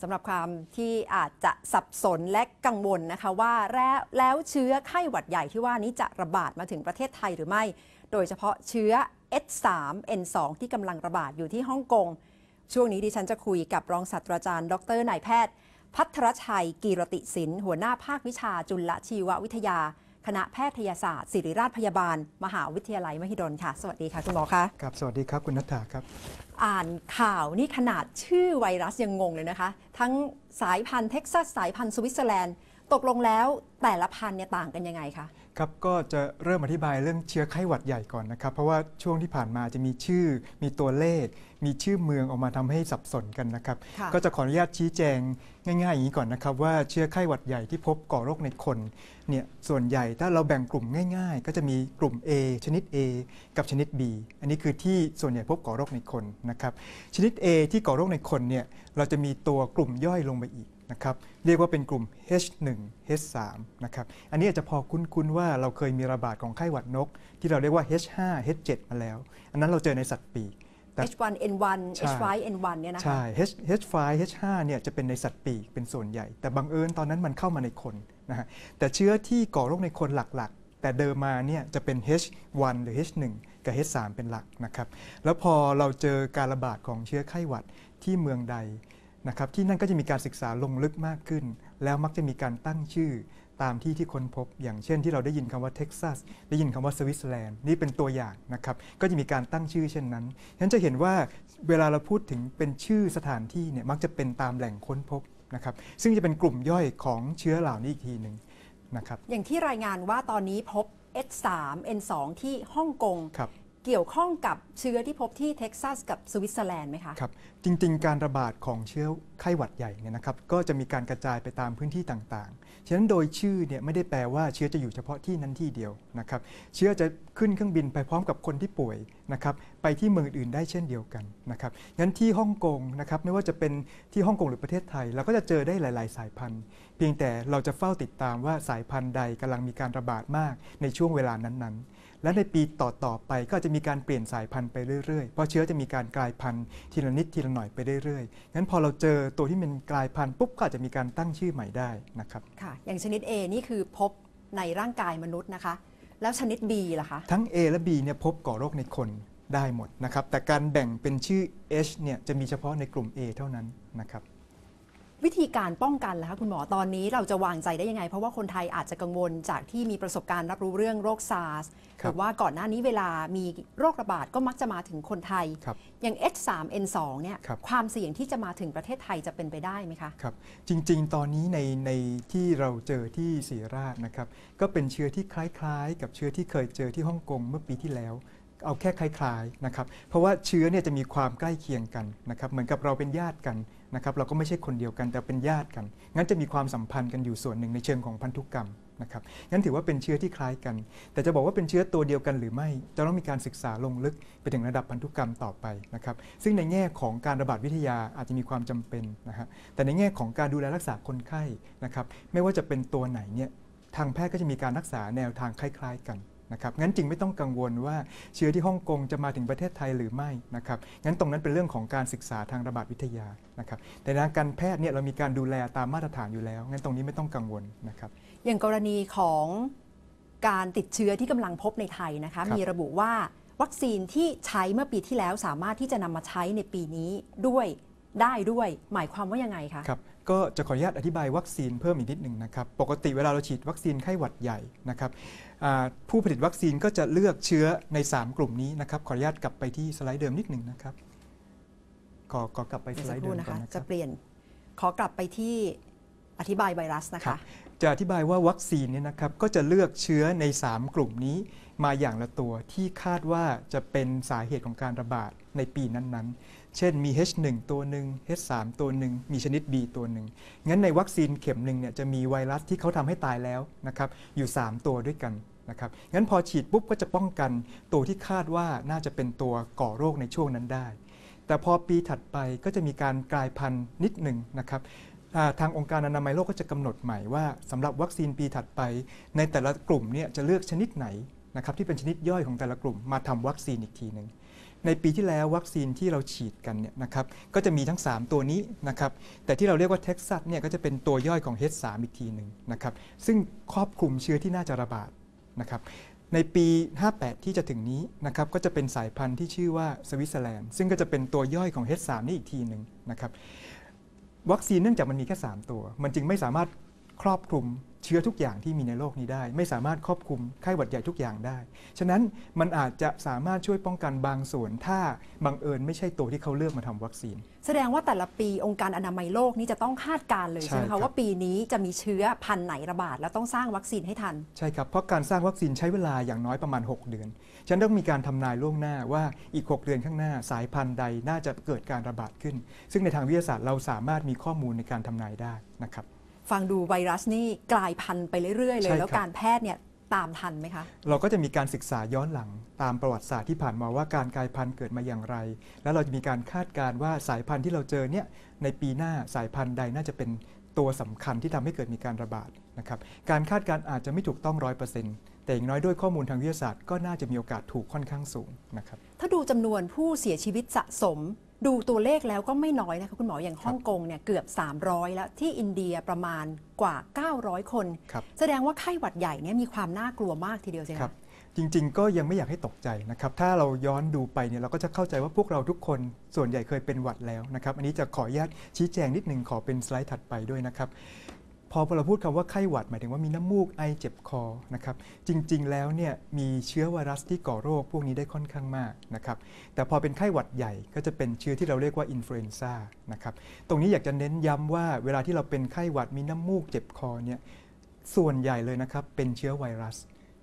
สำหรับความที่อาจจะสับสนและกังวลนะคะว่าแล้วแล้วเชื้อไข้หวัดใหญ่ที่ว่านี้จะระบาดมาถึงประเทศไทยหรือไม่ โดยเฉพาะเชื้อ H3N2 ที่กำลังระบาดอยู่ที่ฮ่องกง ช่วงนี้ดิฉันจะคุยกับรองศาสตราจารย์ ดรนายแพทย์ พัทรชัย กีรติศิลป์หัวหน้าภาควิชาจุลชีววิทยา คณะแพทยศาสตร์ศิริราชพยาบาล มหาวิทยาลัยมหิดลค่ะ สวัสดีค่ะ คุณหมอคะครับสวัสดีครับคุณนัทธาครับ อ่านข่าวนี่ขนาดชื่อไวรัสยังงงเลยนะคะ ทั้งสายพันธุ์เท็กซัสสายพันธุ์สวิตเซอร์แลนด์ตกลงแล้วแต่ละพันธุ์เนี่ยต่างกันยังไงคะ ครับก็จะเริ่มอธิบายเรื่องเชื้อไข้หวัดใหญ่ก่อนนะครับ เพราะว่าช่วงที่ผ่านมาจะมีชื่อ มีตัวเลข มีชื่อเมืองออกมาทำให้สับสนกันนะครับค่ะก็จะขออนุญาตชี้แจงง่ายๆอย่างนี้ก่อนนะครับ ว่าเชื้อไข้หวัดใหญ่ที่พบก่อโรคในคนเนี่ยส่วนใหญ่ถ้าเราแบ่งกลุ่มง่าย ๆ ก็จะมีกลุ่ม A ชนิด A กับชนิด B อันนี้คือที่ส่วนใหญ่พบก่อโรคในคนนะครับชนิด A ที่ก่อโรคในคนเนี่ยเราจะมีตัวกลุ่มย่อยลงไปอีก นะครับเรียกว่าเป็นกลุ่ม H1 H3 นะครับอันนี้อาจจะพอคุ้นๆว่าเราเคยมีระบาดของไข้หวัดนก ที่เราเรียกว่า H5 H7 มาแล้ว อันนั้นเราเจอในสัตว์ปีกแต่ H1N1 ใช่ H5N1 เนี่ยนะคะใช่ H H5 H5 เนี่ยจะเป็นในสัตว์ปีกเป็นส่วนใหญ่ แต่บังเอิญตอนนั้นมันเข้ามาในคนนะฮะแต่เชื้อที่ก่อโรคในคนหลักๆ แต่เดิมมาเนี่ยจะเป็น H1 หรือ H1 กับ H3 เป็นหลักนะครับแล้วพอเราเจอการระบาดของเชื้อไข้หวัดที่เมืองใด นะครับที่นั่นก็จะมีการศึกษาลงลึกมากขึ้น แล้วมักจะมีการตั้งชื่อตามที่ที่ค้นพบ อย่างเช่นที่เราได้ยินคำว่าเท็กซัสได้ยินคำว่าสวิตเซอร์แลนด์นี่เป็นตัวอย่างนะครับก็จะมีการตั้งชื่อเช่นนั้นฉะนั้นจะเห็นว่าเวลาเราพูดถึงเป็นชื่อสถานที่เนี่ยมักจะเป็นตามแหล่งค้นพบนะครับซึ่งจะเป็นกลุ่มย่อยของเชื้อเหล่านี้อีกทีหนึ่งนะครับอย่างที่รายงานว่าตอนนี้พบ H3N2 ที่ฮ่องกงครับ เกี่ยวข้องกับเชื้อที่พบที่เท็กซัสกับสวิตเซอร์แลนด์ไหมคะครับจริงๆ การระบาดของเชื้อไข้หวัดใหญ่เนี่ยนะครับก็จะมีการกระจายไปตามพื้นที่ต่างๆ ฉะนั้นโดยชื่อเนี่ยไม่ได้แปลว่าเชื้อจะอยู่เฉพาะที่นั้นที่เดียวนะครับเชื้อจะขึ้นเครื่องบินไปพร้อมกับคนที่ป่วยนะครับไปที่เมืองอื่นได้เช่นเดียวกันนะครับงั้นที่ฮ่องกงนะครับไม่ว่าจะเป็นที่ฮ่องกงหรือประเทศไทย เราก็จะเจอได้หลายๆ สายพันธุ์ เพียงแต่เราจะเฝ้าติดตามว่าสายพันธุ์ใดกำลังมีการระบาดมากในช่วงเวลานั้นๆ และในปีต่อๆไปก็จะมีการเปลี่ยนสายพันธุ์ไปเรื่อยๆ เพราะเชื้อจะมีการกลายพันธุ์ทีละนิดทีละหน่อยไปเรื่อยๆงั้นพอเราเจอตัวที่เป็นกลายพันธุ์ปุ๊บก็อาจจะมีการตั้งชื่อใหม่ได้นะครับค่ะ อย่างชนิด A นี่คือพบในร่างกายมนุษย์นะคะ แล้วชนิด B ล่ะคะ ทั้ง A และ B เนี่ยพบก่อโรคในคนได้หมดนะครับ แต่การแบ่งเป็นชื่อ H เนี่ยจะมีเฉพาะในกลุ่ม A เท่านั้นนะครับ วิธีการป้องกันล่ะคะคุณหมอตอนนี้เราจะวางใจได้ยังไง เพราะว่าคนไทยอาจจะกังวลจากที่มีประสบการณ์รับรู้เรื่องโรคซาร์สคหรับรือว่าก่อนหน้านี้เวลามีโรคระบาดก็มักจะมาถึงคนไทยครับอย่าง H3N2 เนี่ยครับความเสี่ยงที่จะมาถึงประเทศไทยจะเป็นไปได้ไหมคะครับจริงๆ ตอนนี้ในในที่เราเจอที่ศรีราชนะครับก็เป็นเชื้อที่คล้ายๆ กับเชื้อที่เคยเจอที่ฮ่องกงเมื่อปีที่แล้วเอาแค่คล้ายๆนะครับ เพราะว่าเชื้อเนี่ยจะมีความใกล้เคียงกันนะครับ เหมือนกับเราเป็นญาติกัน นะครับเราก็ไม่ใช่คนเดียวกันแต่เป็นญาติกัน งั้นจะมีความสัมพันธ์กันอยู่ส่วนหนึ่งในเชิงของพันธุกรรมนะครับงั้นถือว่าเป็นเชื้อที่คล้ายกัน แต่จะบอกว่าเป็นเชื้อตัวเดียวกันหรือไม่ จะต้องมีการศึกษาลงลึกไปถึงระดับพันธุกรรมต่อไปนะครับ ซึ่งในแง่ของการระบาดวิทยาอาจจะมีความจำเป็นนะฮะ แต่ในแง่ของการดูแลรักษาคนไข้นะครับ ไม่ว่าจะเป็นตัวไหนเนี่ย ทางแพทย์ก็จะมีการรักษาแนวทางคล้าย ๆ กัน นะครับงั้นจึงไม่ต้องกังวลว่าเชื้อที่ฮ่องกงจะมาถึงประเทศไทยหรือไม่นะครับงั้นตรงนั้นเป็นเรื่องของการศึกษาทางระบาดวิทยานะครับแต่ทางการแพทย์เนี่ยเรามีการดูแลตามมาตรฐานอยู่แล้ว งั้นตรงนี้ไม่ต้องกังวลนะครับอย่างกรณีของการติดเชื้อที่กำลังพบในไทยนะคะครับมีระบุว่าวัคซีนที่ใช้เมื่อปีที่แล้วสามารถที่จะนำมาใช้ในปีนี้ด้วย ได้ด้วยหมายความว่ายังไงคะครับก็จะขออนุญาตอธิบายวัคซีนเพิ่มอีกนิดหนึ่งนะครับปกติเวลาเราฉีดวัคซีนไข้หวัดใหญ่นะครับอ่าผู้ผลิตวัคซีนก็จะเลือกเชื้อใน 3 กลุ่มนี้นะครับขออนุญาตกลับไปที่สไลด์เดิมนิดหนึ่งนะครับขอขอกลับไปสเดี๋ยวไลสักด์คเดิรู่มนะก่อนคะนะคจะรับเปลี่ยนขอกลับไปที่อธิบายไวรัสนะครัคะบจะอธิบายว่าวัคซีนเนี่ยนะครับก็จะเลือกเชื้อใน 3 กลุ่มนี้มาอย่างละตัวที่คาดว่าจะเป็นสาเหตุของการระบาดในปีนั้นๆ เช่นมี H1 ตัวหนึ่ง H3 ตัวหนึ่ง มีชนิด B ตัวหนึ่ง งั้นในวัคซีนเข็มหนึ่งเนี่ยจะมีไวรัสที่เขาทำให้ตายแล้วนะครับอยู่ 3 ตัวด้วยกันนะครับ งั้นพอฉีดปุ๊บก็จะป้องกันตัวที่คาดว่าน่าจะเป็นตัวก่อโรคในช่วงนั้นได้ แต่พอปีถัดไปก็จะมีการกลายพันธุ์นิดหนึ่งนะครับทางองค์การอนามัยโลกก็จะกำหนดใหม่ว่าสำหรับวัคซีนปีถัดไป ในแต่ละกลุ่มเนี่ยจะเลือกชนิดไหนนะครับที่เป็นชนิดย่อยของแต่ละกลุ่มมาทำวัคซีนอีกทีหนึ่ง ในปีที่แล้ววัคซีนที่เราฉีดกันเนี่ยนะครับก็จะมีทั้ง 3 ตัวนี้นะครับแต่ที่เราเรียกว่าเท็กซัสเนี่ยก็จะเป็นตัวย่อยของ H3 อีกทีหนึ่งนะครับซึ่งครอบคลุมเชื้อที่น่าจะระบาดนะครับในปี 58 ที่จะถึงนี้นะครับก็จะเป็นสายพันธุ์ที่ชื่อว่าสวิตเซอร์แลนด์ซึ่งก็จะเป็นตัวย่อยของ H3 นี่อีกทีหนึ่งนะครับวัคซีนเนื่องจากมันมีแค่ 3 ตัว มันจึงไม่สามารถ ครอบคลุมเชื้อทุกอย่างที่มีในโลกนี้ได้ ไม่สามารถครอบคลุมไข้หวัดใหญ่ทุกอย่างได้ ฉะนั้นมันอาจจะสามารถช่วยป้องกันบางส่วน ถ้าบังเอิญไม่ใช่ตัวที่เขาเลือกมาทำวัคซีน แสดงว่าแต่ละปีองค์การอนามัยโลกนี่จะต้องคาดการณ์เลยใช่ใช่ไหมครัคะบว่าปีนี้จะมีเชื้อพันธุ์ไหนระบาด แล้วต้องสร้างวัคซีนให้ทัน ใช่ครับเพราะการสร้างวัคซีนใช้เวลาอย่างน้อยประมาณ 6 เดือน ฉะนันต้องมีการทำนายล่วงหน้าว่าอีก 6 เดือนข้างหน้าสายพันธุ์ใดน่าจะเกิดการระบาดขึ้น ซึ่งในทางวิทยาศาสตร์เราสามารถมีข้อมูลในการทำนายได้นะครับ ฟังดูไวรัสนี่กลายพันธุ์ไปเรื่อยๆ เลใช่ย ครับ แล้วการแพทย์เนี่ยตามทันไหมคะ เราก็จะมีการศึกษาย้อนหลังตามประวัติศาสตร์ที่ผ่านมาว่าการกลายพันธุ์เกิดมาอย่างไร แล้วเราจะมีการคาดการณ์ว่าสายพันธุ์ที่เราเจอเนี่ยในปีหน้าสายพันธุ์ใดน่าจะเป็นตัวสำคัญที่ทำให้เกิดมีการระบาดนะครับการคาดการณ์อาจจะไม่ถูกต้องร้อยเปอร์เซ็นต์แต่อย่างน้อยด้วยข้อมูลทางวิทยาศาสตร์ก็น่าจะมีโอกาสถูกค่อนข้างสูงนะครับ ถ้าดูจำนวนผู้เสียชีวิตสะสม ดูตัวเลขแล้วก็ไม่น้อยนะคะคุณหมออย่างฮ่องกงเนี่ยเกือบ 300 แล้วที่อินเดียประมาณกว่า 900 คนครับแสดงว่าไข้หวัดใหญ่เนี่ยมีความน่ากลัวมากทีเดียวใช่ไหมครับจริง ๆ ก็ยังไม่อยากให้ตกใจนะครับ ถ้าเราย้อนดูไปเนี่ยเราก็จะเข้าใจว่าพวกเราทุกคนส่วนใหญ่เคยเป็นหวัดแล้วนะครับ อันนี้จะขออนุญาตชี้แจงนิดหนึ่งขอเป็นสไลด์ถัดไปด้วยนะครับ พอเราพูดคำว่าไข้หวัดหมายถึงว่ามีน้ำมูกไอเจ็บคอนะครับจริงๆแล้วเนี่ยมีเชื้อไวรัสที่ก่อโรคพวกนี้ได้ค่อนข้างมากนะครับแต่พอเป็นไข้หวัดใหญ่ก็จะเป็นเชื้อที่เราเรียกว่าอินฟลูเอนซ่านะครับตรงนี้อยากจะเน้นย้ำว่าเวลาที่เราเป็นไข้หวัดมีน้ำมูกเจ็บคอเนี่ยส่วนใหญ่เลยนะครับเป็นเชื้อไวรัส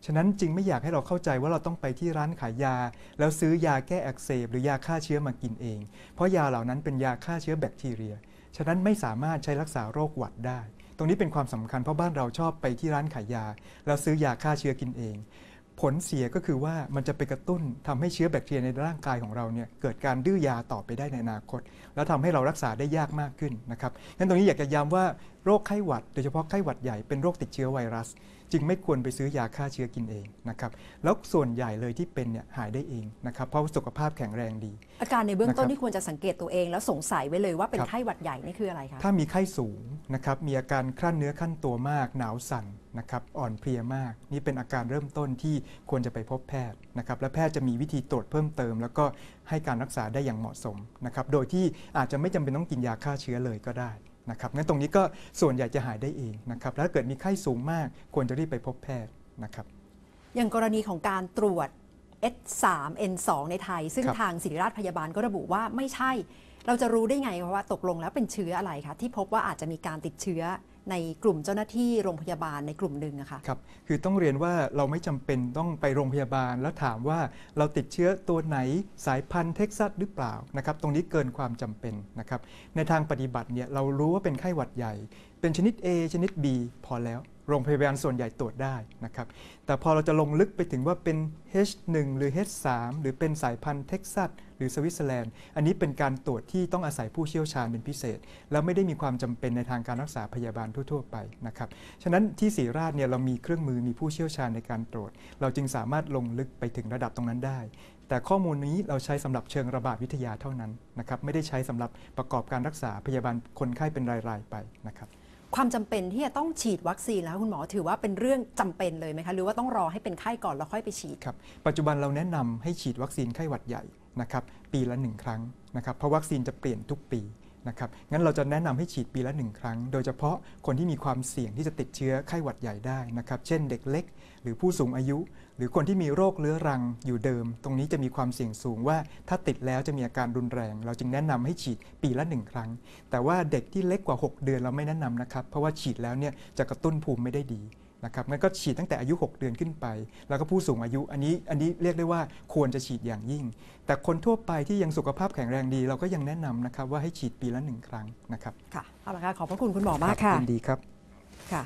ฉะนั้นจึงไม่อยากให้เราเข้าใจว่าเราต้องไปที่ร้านขายยา แล้วซื้อยาแก้อักเสบหรือยาฆ่าเชื้อมากินเอง เพราะยาเหล่านั้นเป็นยาฆ่าเชื้อแบคทีเรีย ฉะนั้นไม่สามารถใช้รักษาโรคหวัดได้ ตรงนี้เป็นความสำคัญเพราะบ้านเราชอบไปที่ร้านขายยา แล้วซื้อยาฆ่าเชื้อกินเอง ผลเสียก็คือว่ามันจะไปกระตุ้นทำให้เชื้อแบคทีเรียในร่างกายของเราเนี่ยเกิดการดื้อยาต่อไปได้ในอนาคต แล้วทำให้เรารักษาได้ยากมากขึ้นนะครับงั้นตรงนี้อยากจะย้ำว่าโรคไข้หวัด โดยเฉพาะไข้หวัดใหญ่เป็นโรคติดเชื้อไวรัส จึงไม่ควรไปซื้อยาฆ่าเชื้อกินเองนะครับแล้วส่วนใหญ่เลยที่เป็นเนี่ยหายได้เองนะครับเพราะว่าสุขภาพแข็งแรงดี อาการในเบื้องต้นนะครับที่ควรจะสังเกตตัวเอง แล้วสงสัยไว้เลยว่าเป็นครับไข้หวัดใหญ่นี่คืออะไรคะถ้ามีไข้สูงนะครับมีอาการคลั่นเนื้อคลั่นตัวมาก หนาวสั่นนะครับอ่อนเพลียมาก นี่เป็นอาการเริ่มต้นที่ควรจะไปพบแพทย์นะครับและแพทย์จะมีวิธีตรวจเพิ่มเติม แล้วก็ให้การรักษาได้อย่างเหมาะสมนะครับโดยที่อาจจะไม่จำเป็นต้องกินยาฆ่าเชื้อเลยก็ได้ นะครับงั้นตรงนี้ก็ส่วนใหญ่จะหายได้เองนะครับแล้วถ้าเกิดมีไข้สูงมากควรจะรีบไปพบแพทย์นะครับ อย่างกรณีของการตรวจ S3 N2 ในไทย ซึ่งครับ ทางศิริราชพยาบาลก็ระบุว่าไม่ใช่ เราจะรู้ได้ไงว่าตกลงแล้วเป็นเชื้ออะไรคะที่พบว่าอาจจะมีการติดเชื้อ ในกลุ่มเจ้าหน้าที่โรงพยาบาลในกลุ่มหนึ่งอะคะครับคือต้องเรียนว่าเราไม่จำเป็นต้องไปโรงพยาบาล แล้วถามว่าเราติดเชื้อตัวไหนสายพันธุ์เท็กซัสหรือเปล่านะครับตรงนี้เกินความจำเป็นนะครับในทางปฏิบัติเนี่ยเรารู้ว่าเป็นไข้หวัดใหญ่ เป็นชนิด A ชนิด B พอแล้ว โรงพยาบาลส่วนใหญ่ตรวจได้นะครับ แต่พอเราจะลงลึกไปถึงว่าเป็น H1 หรือ H3 หรือเป็นสายพันธุ์เท็กซัสหรือสวิตเซอร์แลนด์ อันนี้เป็นการตรวจที่ต้องอาศัยผู้เชี่ยวชาญเป็นพิเศษ แล้วไม่ได้มีความจำเป็นในทางการรักษาพยาบาลทั่ว ๆ ไปนะครับ ฉะนั้นที่ศรีราชเนี่ยเรามีเครื่องมือมีผู้เชี่ยวชาญในการตรวจ เราจึงสามารถลงลึกไปถึงระดับตรงนั้นได้แต่ข้อมูลนี้เราใช้สำหรับเชิงระบาดวิทยาเท่านั้นนะครับไม่ได้ใช้สำหรับประกอบการรักษาพยาบาลคนไข้เป็นราย ๆ ไปนะครับ ความจำเป็นที่จะต้องฉีดวัคซีนแล้วคุณหมอถือว่าเป็นเรื่องจำเป็นเลยไหมคะหรือว่าต้องรอให้เป็นไข้ก่อนแล้วค่อยไปฉีดครับปัจจุบันเราแนะนำให้ฉีดวัคซีนไข้หวัดใหญ่นะครับปีละ 1 ครั้งนะครับเพราะวัคซีนจะเปลี่ยนทุกปี นะครับ งั้นเราจะแนะนำให้ฉีดปีละ 1 ครั้ง โดยเฉพาะคนที่มีความเสี่ยงที่จะติดเชื้อไข้หวัดใหญ่ได้นะครับ เช่นเด็กเล็ก หรือผู้สูงอายุ หรือคนที่มีโรคเรื้อรังอยู่เดิม ตรงนี้จะมีความเสี่ยงสูงว่าถ้าติดแล้วจะมีอาการรุนแรง เราจึงแนะนำให้ฉีดปีละ 1 ครั้ง แต่ว่าเด็กที่เล็กกว่า 6 เดือนเราไม่แนะนำนะครับ เพราะว่าฉีดแล้วเนี่ยจะกระตุ้นภูมิไม่ได้ดี นะครับงั้นก็ฉีดตั้งแต่อายุ 6 เดือนขึ้นไป แล้วก็ผู้สูงอายุอันนี้อันนี้เรียกได้ว่าควรจะฉีดอย่างยิ่ง แต่คนทั่วไปที่ยังสุขภาพแข็งแรงดี เราก็ยังแนะนำนะครับว่าให้ฉีดปีละหนึ่งครั้งนะครับค่ะเอาละค่ะขอบพระคุณคุณหมอมากค่ะยินดีครับค่ะ